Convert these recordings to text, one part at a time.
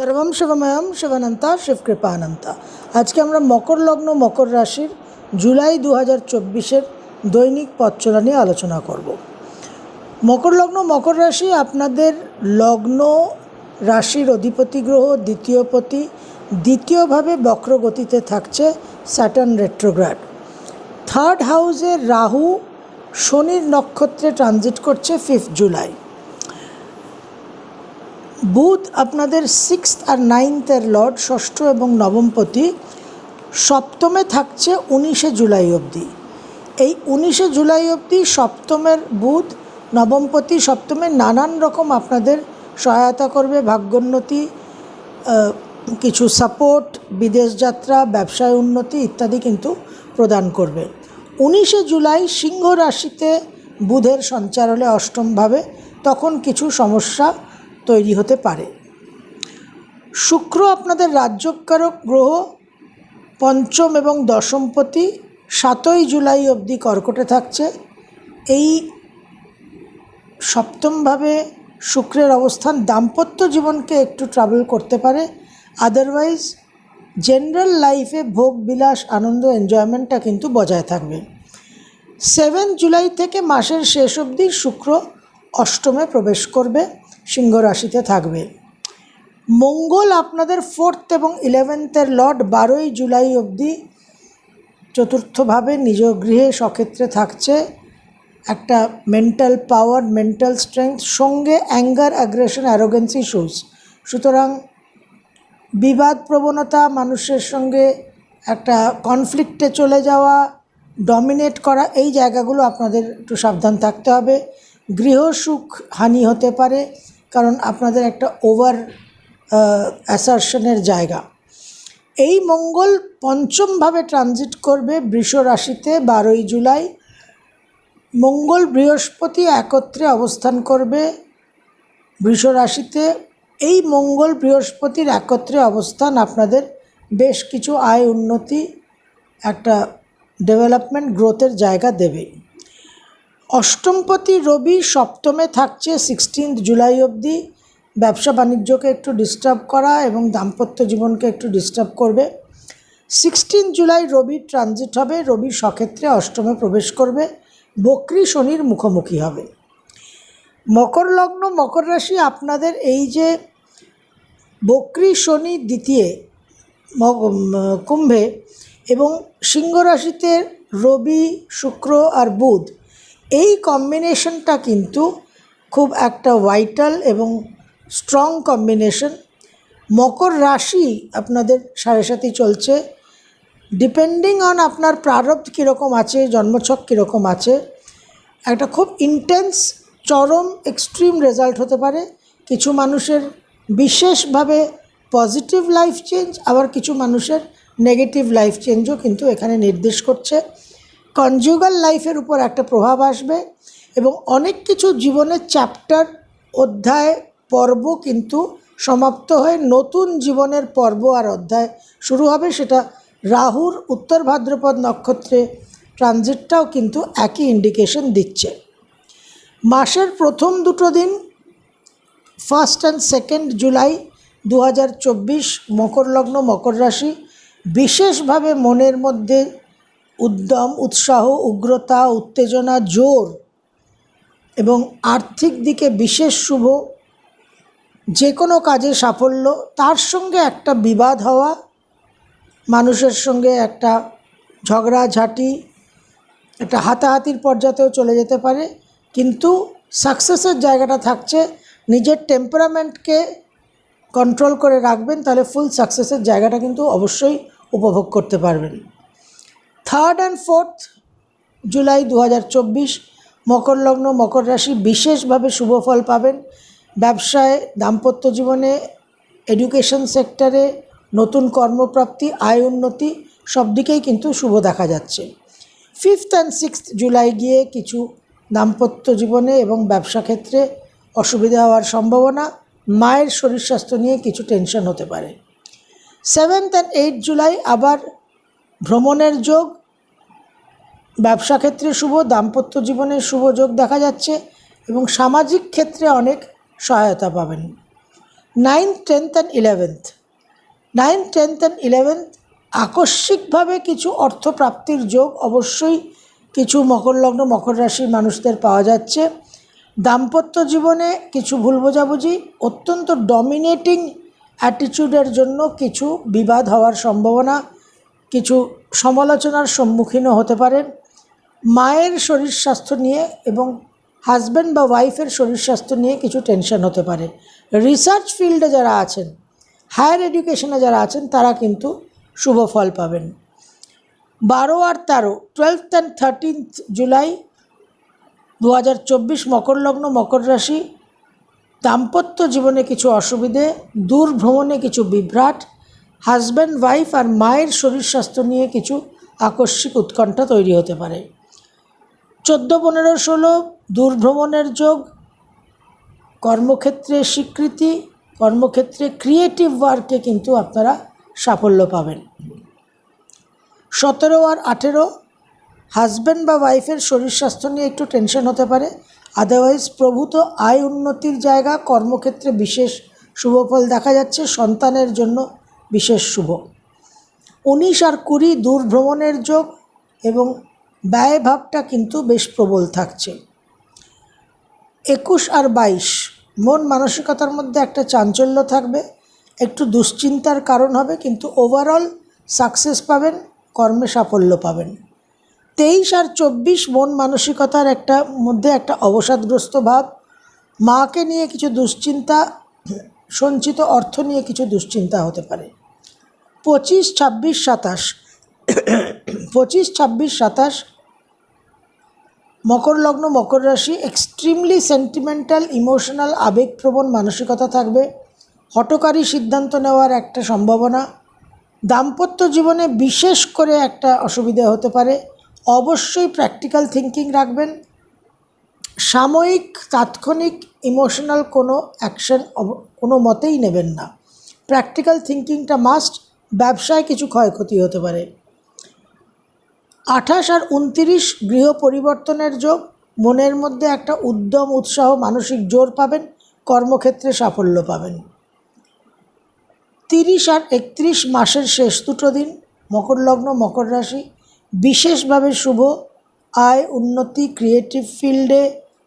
সর্বম শিবময়ম শিবানন্তা শিবকৃপানন্তা। আজকে আমরা মকর লগ্ন, মকর রাশির জুলাই দু হাজার চব্বিশের দৈনিক পথচলা নিয়ে আলোচনা করব। মকর লগ্ন, মকর রাশি আপনাদের লগ্ন রাশির অধিপতি গ্রহ, দ্বিতীয় পতি, দ্বিতীয়ভাবে বক্রগতিতে থাকছে স্যাটার্ন রেট্রোগ্রাড। থার্ড হাউসে রাহু শনির নক্ষত্রে ট্রানজিট করছে ফিফথ জুলাই। বুধ আপনাদের সিক্স আর নাইনথের লর্ড, ষষ্ঠ এবং নবমপতি সপ্তমে থাকছে উনিশে জুলাই অবধি। এই উনিশে জুলাই অবধি সপ্তমের বুধ নবমপতি সপ্তমে নানান রকম আপনাদের সহায়তা করবে, ভাগ্যোন্নতি কিছু সাপোর্ট বিদেশ যাত্রা, ব্যবসায় উন্নতি ইত্যাদি কিন্তু প্রদান করবে। উনিশে জুলাই সিংহ রাশিতে বুধের সঞ্চার হলে অষ্টমভাবে তখন কিছু সমস্যা তৈরি হতে পারে। শুক্র আপনাদের রাজ্যকারক গ্রহ পঞ্চম এবং দশমপতি সাতই জুলাই অবধি কর্কটে থাকছে। এই সপ্তমভাবে শুক্রের অবস্থান দাম্পত্য জীবনকে একটু ট্রাভেল করতে পারে। আদারওয়াইজ জেনারেল লাইফে ভোগ, বিলাস, আনন্দ এনজয়মেন্টটা কিন্তু বজায় থাকবে। সেভেন জুলাই থেকে মাসের শেষ অবধি শুক্র অষ্টমে প্রবেশ করবে, সিংহ রাশিতে থাকবে। মঙ্গল আপনাদের ফোর্থ এবং ইলেভেন্থের লর্ড বারোই জুলাই অবধি চতুর্থভাবে নিজ গৃহে সক্ষেত্রে থাকছে। একটা মেন্টাল পাওয়ার মেন্টাল স্ট্রেংথ সঙ্গে অ্যাঙ্গার অ্যাগ্রেশন অ্যারোগেন্সি শুজ সুতরাং বিবাদ, প্রবণতা, মানুষের সঙ্গে একটা কনফ্লিক্টে চলে যাওয়া ডমিনেট করা, এই জায়গাগুলো আপনাদের একটু সাবধান থাকতে হবে। গৃহসুখ হানি হতে পারে, কারণ আপনাদের একটা ওভার অ্যাসারশনের জায়গা। এই মঙ্গল পঞ্চমভাবে ট্রানজিট করবে বৃষ রাশিতে বারোই জুলাই। মঙ্গল বৃহস্পতি একত্রে অবস্থান করবে বৃষ রাশিতে। এই মঙ্গল বৃহস্পতির একত্রে অবস্থান আপনাদের বেশ কিছু আয় উন্নতি, একটা ডেভেলপমেন্ট গ্রোথের জায়গা দেবে। অষ্টমপতি রবি সপ্তমে থাকছে সিক্সটিন্থ জুলাই অবধি। ব্যবসা বাণিজ্যকে একটু ডিস্টার্ব করা এবং দাম্পত্য জীবনকে একটু ডিস্টার্ব করবে। সিক্সটিন জুলাই রবি ট্রানজিট হবে, রবি সক্ষেত্রে অষ্টমে প্রবেশ করবে, বকরি শনির মুখোমুখি হবে। মকর লগ্ন, মকর রাশি, আপনাদের এই যে বকরি শনি দ্বিতীয় কুম্ভে এবং সিংহ রাশিতে রবি, শুক্র আর বুধ এই কম্বিনেশনটা কিন্তু খুব একটা ভাইটাল এবং স্ট্রং কম্বিনেশন মকর রাশি আপনাদের সাড়ে সাথে চলছে। ডিপেন্ডিং অন আপনার প্রারব্ধ কীরকম আছে, জন্মছক কীরকম আছে, একটা খুব ইন্টেন্স চরম এক্সট্রিম রেজাল্ট হতে পারে। কিছু মানুষের বিশেষভাবে পজিটিভ লাইফ চেঞ্জ আবার কিছু মানুষের নেগেটিভ লাইফ চেঞ্জও কিন্তু এখানে নির্দেশ করছে। কনজুগাল লাইফের উপর একটা প্রভাব আসবে এবং অনেক কিছু জীবনের চ্যাপ্টার অধ্যায়, পর্ব কিন্তু সমাপ্ত হয়ে নতুন জীবনের পর্ব আর অধ্যায় শুরু হবে। সেটা রাহুর উত্তর ভাদ্রপদ নক্ষত্রে ট্রানজিটটাও কিন্তু একই ইন্ডিকেশন দিচ্ছে। মাসের প্রথম দুটো দিন ফার্স্ট অ্যান্ড সেকেন্ড জুলাই দু হাজার চব্বিশ মকর লগ্ন, মকর রাশি, বিশেষভাবে মনের মধ্যে উদ্যম, উৎসাহ, উগ্রতা, উত্তেজনা, জোর এবং আর্থিক দিকে বিশেষ শুভ যে কোনো কাজে সাফল্য, তার সঙ্গে একটা বিবাদ হওয়া, মানুষের সঙ্গে একটা ঝগড়াঝাঁটি, একটা হাতাহাতির পর্যাতেও চলে যেতে পারে। কিন্তু সাকসেসের জায়গাটা থাকছে, নিজের টেম্পারামেন্টকে কন্ট্রোল করে রাখবেন, তাহলে ফুল সাকসেসের জায়গাটা কিন্তু অবশ্যই উপভোগ করতে পারবেন। থার্ড অ্যান্ড ফোর্থ জুলাই দু হাজার চব্বিশ মকর লগ্ন, মকর রাশি বিশেষভাবে শুভ ফল পাবেন। ব্যবসায়, দাম্পত্য জীবনে, এডুকেশন সেক্টরে নতুন কর্মপ্রাপ্তি, আয় উন্নতি সব দিকেই কিন্তু শুভ দেখা যাচ্ছে। ফিফথ অ্যান্ড সিক্সথ জুলাই গিয়ে কিছু দাম্পত্য জীবনে এবং ব্যবসা ক্ষেত্রে অসুবিধা হওয়ার সম্ভাবনা, মায়ের শরীর স্বাস্থ্য নিয়ে কিছু টেনশন হতে পারে। সেভেন্থ অ্যান্ড এইট জুলাই আবার ভ্রমণের যোগ ব্যবসা ক্ষেত্রে শুভ, দাম্পত্য জীবনে শুভ যোগ দেখা যাচ্ছে এবং সামাজিক ক্ষেত্রে অনেক সহায়তা পাবেন। Ninth tenth and eleventh ninth tenth and eleventh আকস্মিকভাবে কিছু অর্থপ্রাপ্তির যোগ অবশ্যই কিছু মকর লগ্ন, মকর রাশির মানুষদের পাওয়া যাচ্ছে। দাম্পত্য জীবনে কিছু ভুল বোঝাবুঝি, অত্যন্ত ডমিনেটিং অ্যাটিটিউডের জন্য কিছু বিবাদ হওয়ার সম্ভাবনা, কিছু সমালোচনার সম্মুখীনও হতে পারেন। মায়ের শরীর স্বাস্থ্য নিয়ে এবং হাজব্যান্ড বা ওয়াইফের শরীর স্বাস্থ্য নিয়ে কিছু টেনশন হতে পারে। রিসার্চ ফিল্ডে যারা আছেন হায়ার এডুকেশনে যারা আছেন, তারা কিন্তু শুভ ফল পাবেন। বারো আর তেরো টুয়েলথ অ্যান্ড থার্টিনথ জুলাই দু হাজার চব্বিশ মকর লগ্ন, মকর রাশি, দাম্পত্য জীবনে কিছু অসুবিধে, দূর ভ্রমণে কিছু বিভ্রাট হাজব্যান্ড ওয়াইফ আর মায়ের শরীর স্বাস্থ্য নিয়ে কিছু আকস্মিক উৎকণ্ঠা তৈরি হতে পারে। চোদ্দ, পনেরো, ষোলো দূরভ্রমণের যোগ, কর্মক্ষেত্রে স্বীকৃতি, কর্মক্ষেত্রে ক্রিয়েটিভ ওয়ার্কে কিন্তু আপনারা সাফল্য পাবেন। সতেরো আর আঠেরো হাজব্যান্ড বা ওয়াইফের শরীর স্বাস্থ্য নিয়ে একটু টেনশন হতে পারে। আদারওয়াইজ প্রভূত আয় উন্নতির জায়গা, কর্মক্ষেত্রে বিশেষ শুভফল দেখা যাচ্ছে, সন্তানের জন্য বিশেষ শুভ। উনিশ আর কুড়ি দূর ভ্রমণের যোগ এবং ব্যয়ভাবটা কিন্তু বেশ প্রবল থাকছে। একুশ আর বাইশ, মন মানসিকতার মধ্যে একটা চাঞ্চল্য থাকবে, একটু দুশ্চিন্তার কারণ হবে, কিন্তু ওভারঅল সাকসেস পাবেন, কর্মে সাফল্য পাবেন। তেইশ আর চব্বিশ, মন মানসিকতার একটা, মধ্যে একটা অবসাদগ্রস্ত ভাব, মাকে নিয়ে কিছু দুশ্চিন্তা, সঞ্চিত অর্থ নিয়ে কিছু দুশ্চিন্তা হতে পারে। পঁচিশ, ছাব্বিশ, সাতাশ, পঁচিশ, ছাব্বিশ, সাতাশ মকর লগ্ন, মকর রাশি এক্সট্রিমলি সেন্টিমেন্টাল ইমোশনাল আবেগপ্রবণ মানসিকতা থাকবে। হটকারী সিদ্ধান্ত নেওয়ার একটা সম্ভাবনা। দাম্পত্য জীবনে বিশেষ করে একটা অসুবিধা হতে পারে। অবশ্যই প্র্যাকটিক্যাল থিঙ্কিং রাখবেন। সাময়িক, তাৎক্ষণিক ইমোশনাল কোনো অ্যাকশন কোনো মতেই নেবেন না। প্র্যাকটিক্যাল থিঙ্কিংটা মাস্ট ব্যবসায় কিছু ক্ষয়ক্ষতি হতে পারে। আঠাশ আর উনতিরিশ গৃহ পরিবর্তনের যোগ, মনের মধ্যে একটা উদ্যম, উৎসাহ, মানসিক জোর পাবেন, কর্মক্ষেত্রে সাফল্য পাবেন। তিরিশ আর একত্রিশ মাসের শেষ দুটো দিন, মকর লগ্ন, মকর রাশি, বিশেষভাবে শুভ, আয়, উন্নতি ক্রিয়েটিভ ফিল্ডে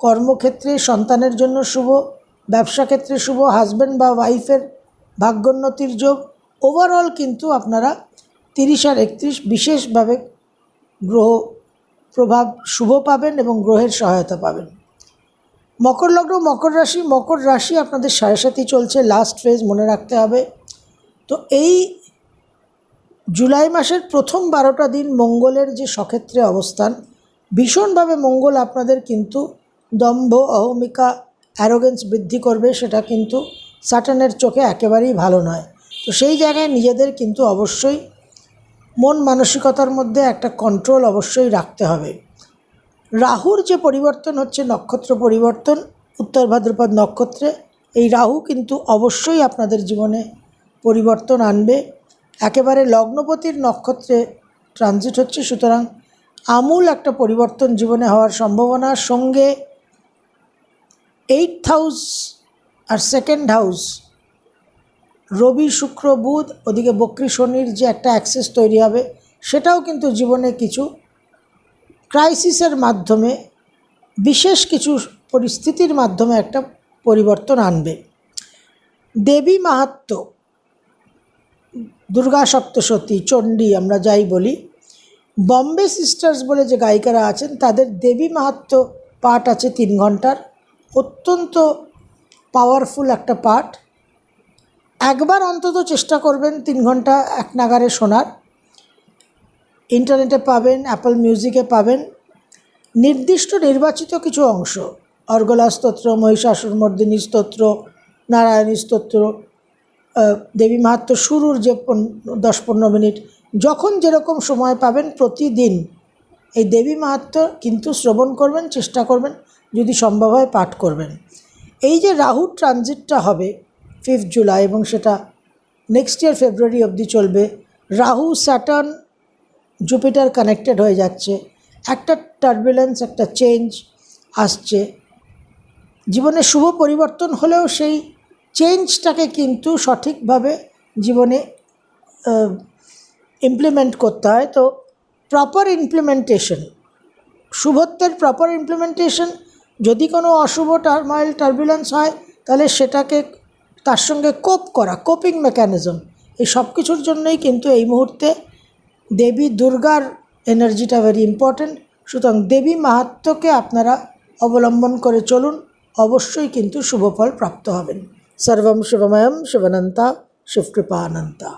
কর্মক্ষেত্রে সন্তানের জন্য শুভ, ব্যবসা ক্ষেত্রে শুভ হাজব্যান্ড বা ওয়াইফের ভাগ্যোন্নতির যোগ। ওভারঅল কিন্তু আপনারা তিরিশ আর একত্রিশ বিশেষভাবে গ্রহ প্রভাব শুভ পাবেন এবং গ্রহের সহায়তা পাবেন। মকর লগ্ন, মকর রাশি মকর রাশি আপনাদের সাড়ে সাথী চলছে লাস্ট ফেজ মনে রাখতে হবে। তো এই জুলাই মাসের প্রথম বারোটা দিন মঙ্গলের যে সক্ষেত্রে অবস্থান, ভীষণভাবে মঙ্গল আপনাদের কিন্তু দম্ভ, অহমিকা অ্যারোগেন্স বৃদ্ধি করবে, সেটা কিন্তু সাটানের চোখে একেবারেই ভালো নয়। তো সেই জায়গায় নিজেদের কিন্তু অবশ্যই মন মানসিকতার মধ্যে একটা কন্ট্রোল অবশ্যই রাখতে হবে। রাহুর যে পরিবর্তন হচ্ছে নক্ষত্র পরিবর্তন, উত্তর ভাদ্রপদ নক্ষত্রে, এই রাহু কিন্তু অবশ্যই আপনাদের জীবনে পরিবর্তন আনবে। একেবারে লগ্নপতির নক্ষত্রে ট্রানজিট হচ্ছে, সুতরাং আমূল একটা পরিবর্তন জীবনে হওয়ার সম্ভাবনা। সঙ্গে এইট হাউস আর সেকেন্ড হাউস রবি, শুক্র, বুধ, ওদিকে বক্রী, শনির যে একটা অ্যাক্সেস তৈরি হবে, সেটাও কিন্তু জীবনে কিছু ক্রাইসিসের মাধ্যমে, বিশেষ কিছু পরিস্থিতির মাধ্যমে একটা পরিবর্তন আনবে। দেবী মাহাত্ম্য, দুর্গা সপ্তশতী, চণ্ডী, আমরা যাই বলি, বম্বে সিস্টার্স বলে যে গায়িকারা আছেন, তাদের দেবী মাহাত্ম্য পাঠ আছে তিন ঘণ্টার। অত্যন্ত পাওয়ারফুল একটা পাঠ। একবার অন্তত চেষ্টা করবেন তিন ঘণ্টা এক নাগারে শোনার। ইন্টারনেটে পাবেন, অ্যাপল মিউজিকে পাবেন। নির্দিষ্ট নির্বাচিত কিছু অংশ অর্গলা স্তোত্র মহিষাসুরমর্দিনী স্তোত্র, নারায়ণী স্তোত্র দেবী মাহাত্ম শুরুর যে দশ পনেরো মিনিট, যখন যেরকম সময় পাবেন প্রতিদিন এই দেবী মাহাত্ম কিন্তু শ্রবণ করবেন, চেষ্টা করবেন, যদি সম্ভব হয় পাঠ করবেন। এই যে রাহু ট্রানজিটটা হবে ফিফথ জুলাই এবং সেটা নেক্সট ইয়ার ফেব্রুয়ারি অবধি চলবে। রাহু স্যাটার্ন জুপিটার কানেক্টেড হয়ে যাচ্ছে। একটা টার্বুলেন্স একটা চেঞ্জ আসছে। জীবনে শুভ পরিবর্তন হলেও সেই চেঞ্জটাকে কিন্তু সঠিকভাবে জীবনে ইমপ্লিমেন্ট করতে হয়। তো প্রপার ইমপ্লিমেন্টেশন শুভত্বের প্রপার ইমপ্লিমেন্টেশন যদি কোনো অশুভ টার্মাইল টার্বুলেন্স হয়, তাহলে সেটাকে তার সঙ্গে কোপ করা কোপিং মেকানিজম এই সব কিছুর জন্যই কিন্তু এই মুহূর্তে দেবী দুর্গার এনার্জিটা ভেরি ইম্পর্ট্যান্ট সুতরাং দেবী মাহাত্মকে আপনারা অবলম্বন করে চলুন, অবশ্যই কিন্তু শুভফল প্রাপ্ত হবেন। সর্বম শিবময়ম শিবনন্তা শিবকৃপানন্তা